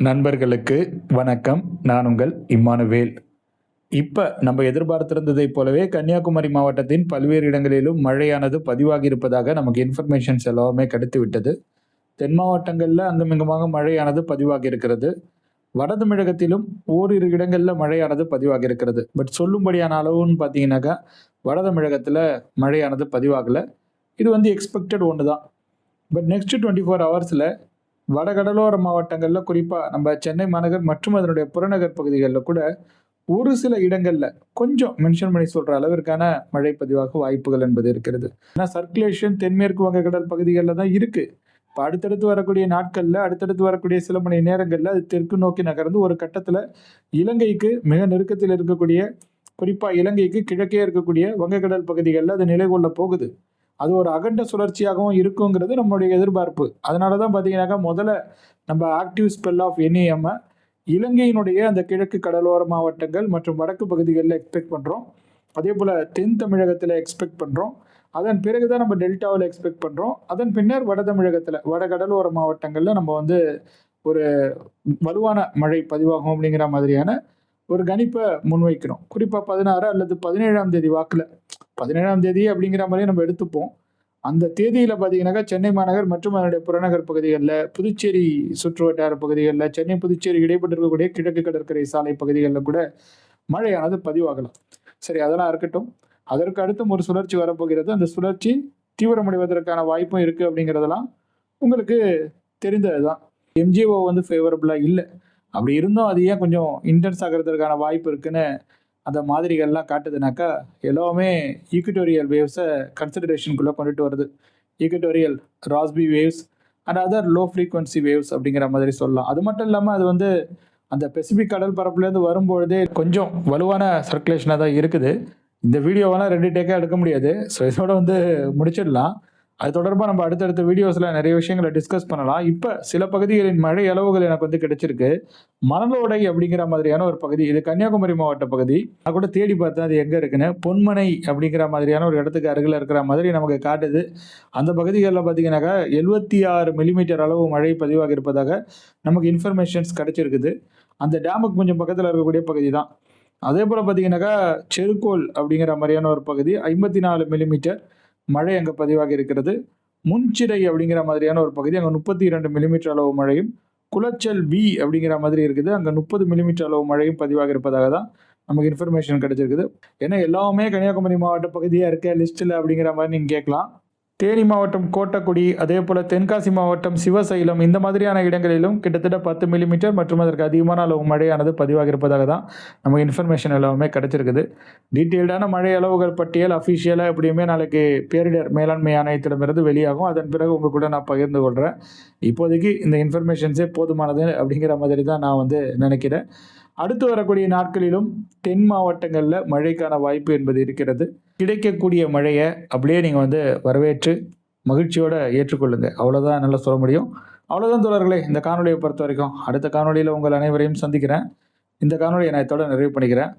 நண்பர்களுக்கு வணக்கம். நான் உங்கள் இம்மானுவேல். இப்போ நம்ம எதிர்பார்த்திருந்ததைப் போலவே கன்னியாகுமரி மாவட்டத்தின் பல்வேறு இடங்களிலும் மழையானது பதிவாகி இருப்பதாக நமக்கு இன்ஃபர்மேஷன்ஸ் எல்லாமே கிடைத்து விட்டது. தென் மாவட்டங்களில் அங்குமிங்குமாக மழையானது பதிவாகி இருக்கிறது வட தமிழகத்திலும் ஓரிரு இடங்களில் மழையானது பதிவாகி இருக்கிறது பட் சொல்லும்படியான அளவுன்னு பார்த்தீங்கன்னாக்கா வட தமிழகத்தில் மழையானது பதிவாகலை. இது வந்து எக்ஸ்பெக்டட் ஒன்று தான் பட் நெக்ஸ்ட் டுவெண்ட்டி ஃபோர் ஹவர்ஸில் வடகடலோர மாவட்டங்களில் குறிப்பாக நம்ம சென்னை மாநகர் மற்றும் அதனுடைய புறநகர் பகுதிகளில் கூட ஒரு சில இடங்களில் கொஞ்சம் மென்ஷன் பண்ணி சொல்கிற அளவிற்கான மழை பதிவாக வாய்ப்புகள் என்பது இருக்கிறது. ஏன்னா சர்க்குலேஷன் தென்மேற்கு வங்கக்கடல் பகுதிகளில் தான் இருக்குது இப்போ அடுத்தடுத்து வரக்கூடிய நாட்களில் அடுத்தடுத்து வரக்கூடிய சில மணி நேரங்களில் அது தெற்கு நோக்கி நகர்ந்து ஒரு கட்டத்தில் இலங்கைக்கு மிக நெருக்கத்தில் இருக்கக்கூடிய குறிப்பாக இலங்கைக்கு கிழக்கே இருக்கக்கூடிய வங்கக்கடல் பகுதிகளில் அது நிலை கொள்ள போகுது. அது ஒரு அகண்ட சுழற்சியாகவும் இருக்குங்கிறது நம்மளுடைய எதிர்பார்ப்பு. அதனால தான் பார்த்தீங்கன்னாக்கா முதல்ல நம்ம ஆக்டிவ் ஸ்பெல் ஆஃப் என்இஎம் இலங்கையினுடைய அந்த கிழக்கு கடலோர மாவட்டங்கள் மற்றும் வடக்கு பகுதிகளில் எக்ஸ்பெக்ட் பண்ணுறோம் அதே போல் தென் தமிழகத்தில் எக்ஸ்பெக்ட் பண்ணுறோம் அதன் பிறகு தான் நம்ம டெல்டாவில் எக்ஸ்பெக்ட் பண்ணுறோம் அதன் பின்னர் வட தமிழகத்தில் வட கடலோர மாவட்டங்களில் நம்ம வந்து ஒரு வலுவான மழை பதிவாகும் அப்படிங்கிற மாதிரியான ஒரு கணிப்பை முன்வைக்கிறோம் குறிப்பாக பதினாறு அல்லது பதினேழாம் தேதி வாக்கில். பதினேழாம் தேதி அப்படிங்கிற மாதிரி நம்ம எடுத்துப்போம். அந்த தேதியில் பார்த்தீங்கன்னாக்கா சென்னை மாநகர் மற்றும் அதனுடைய புறநகர் பகுதிகளில் புதுச்சேரி சுற்று வட்டார பகுதிகளில் சென்னை புதுச்சேரி இடைப்பட்டிருக்கக்கூடிய கிழக்கு கடற்கரை சாலை பகுதிகளில் கூட மழையானது பதிவாகலாம். சரி அதெல்லாம் இருக்கட்டும். அதற்கு அடுத்தும் ஒரு சுழற்சி வரப்போகிறது. அந்த சுழற்சி தீவிரமடைவதற்கான வாய்ப்பும் இருக்குது அப்படிங்கிறதெல்லாம் உங்களுக்கு தெரிந்தது தான் எம்ஜிஓ வந்து ஃபேவரபுளாக இல்லை. அப்படி இருந்தும் அது ஏன் கொஞ்சம் இன்டென்ஸ் ஆகிறதுக்கான வாய்ப்பு இருக்குன்னு அந்த மாதிரிகள்லாம் காட்டுதுனாக்கா எல்லாமே ஈக்குட்டோரியல் வேவ்ஸை கன்சிடரேஷனுக்குள்ளே கொண்டுட்டு வருது. Equatorial Rossby waves and other low frequency waves அப்படிங்கிற மாதிரி சொல்லலாம். அது மட்டும் இல்லாமல் அது வந்து அந்த பெசிபிக் கடல் பரப்புலேருந்து வரும்பொழுதே கொஞ்சம் வலுவான சர்க்குலேஷனாக தான் இருக்குது. இந்த வீடியோவெல்லாம் ரெண்டு டேக்காக எடுக்க முடியாது. ஸோ இதோட வந்து முடிச்சிடலாம். அது தொடர்பாக நம்ம அடுத்தடுத்த வீடியோஸில் நிறைய விஷயங்களை டிஸ்கஸ் பண்ணலாம். இப்போ சில பகுதிகளின் மழை அளவுகள் எனக்கு வந்து கிடைச்சிருக்கு. மணலோடை அப்படிங்கிற மாதிரியான ஒரு பகுதி இது கன்னியாகுமரி மாவட்ட பகுதி. நான் கூட தேடி பார்த்தேன் அது எங்கே இருக்குன்னு. பொன்மனை அப்படிங்கிற மாதிரியான ஒரு இடத்துக்கு அருகில் இருக்கிற மாதிரி நமக்கு காட்டுது. அந்த பகுதிகளில் பார்த்தீங்கன்னாக்கா எழுபத்தி ஆறு மில்லிமீட்டர் அளவு மழை பதிவாக இருப்பதாக நமக்கு இன்ஃபர்மேஷன்ஸ் கிடைச்சிருக்குது. அந்த டேமுக்கு கொஞ்சம் பக்கத்தில் இருக்கக்கூடிய பகுதி தான். அதே போல் பார்த்தீங்கன்னாக்கா செருக்கோல் அப்படிங்கிற மாதிரியான ஒரு பகுதி ஐம்பத்தி நாலு மில்லிமீட்டர் மழை அங்கே பதிவாகி இருக்கிறது. முன்சிறை அப்படிங்கிற மாதிரியான ஒரு பகுதி அங்கே முப்பத்தி இரண்டு மில்லிமீட்டர் அளவு மழையும் குளச்சல் பி அப்படிங்கிற மாதிரி இருக்குது. அங்கே முப்பது மில்லிமீட்டர் அளவு மழையும் பதிவாக இருப்பதாக தான் நமக்கு இன்ஃபர்மேஷன் கிடைச்சிருக்குது. ஏன்னா எல்லாமே கன்னியாகுமரி மாவட்ட பகுதியாக இருக்க லிஸ்ட்டில் அப்படிங்கிற மாதிரி நீங்கள் கேட்கலாம். தேனி மாவட்டம் கோட்டக்குடி அதே போல் தென்காசி மாவட்டம் சிவசைலம் இந்த மாதிரியான இடங்களிலும் கிட்டத்தட்ட பத்து மில்லிமீட்டர் மற்றும் அதற்கு அதிகமான அளவு மழையானது பதிவாக இருப்பதாக தான் நமக்கு இன்ஃபர்மேஷன் எல்லாமே கிடைச்சிருக்குது. டீட்டெயில்டான மழை அளவுகள் பட்டியல் அஃபிஷியலாக எப்படியுமே நாளைக்கு பேரிடர் மேலாண்மை ஆணையத்திடமிருந்து வெளியாகும். அதன் பிறகு உங்கள் கூட நான் பகிர்ந்து கொள்கிறேன் இப்போதைக்கு இந்த இன்ஃபர்மேஷன்ஸே போதுமானது அப்படிங்கிற மாதிரி தான் நான் வந்து நினைக்கிறேன். அடுத்து வரக்கூடிய நாட்களிலும் தென் மாவட்டங்களில் மழைக்கான வாய்ப்பு என்பது இருக்கிறது. கிடைக்கக்கூடிய மழையை அப்படியே நீங்கள் வந்து வரவேற்று மகிழ்ச்சியோடு ஏற்றுக்கொள்ளுங்க. அவ்வளோதான் நல்லா சொல்ல முடியும். அவ்வளோதான் தோழர்களே இந்த காணொலியை பொறுத்த வரைக்கும் அடுத்த காணொலியில் உங்கள் அனைவரையும் சந்திக்கிறேன். இந்த காணொலியை நான் இதோட நிறைவு பண்ணிக்கிறேன்.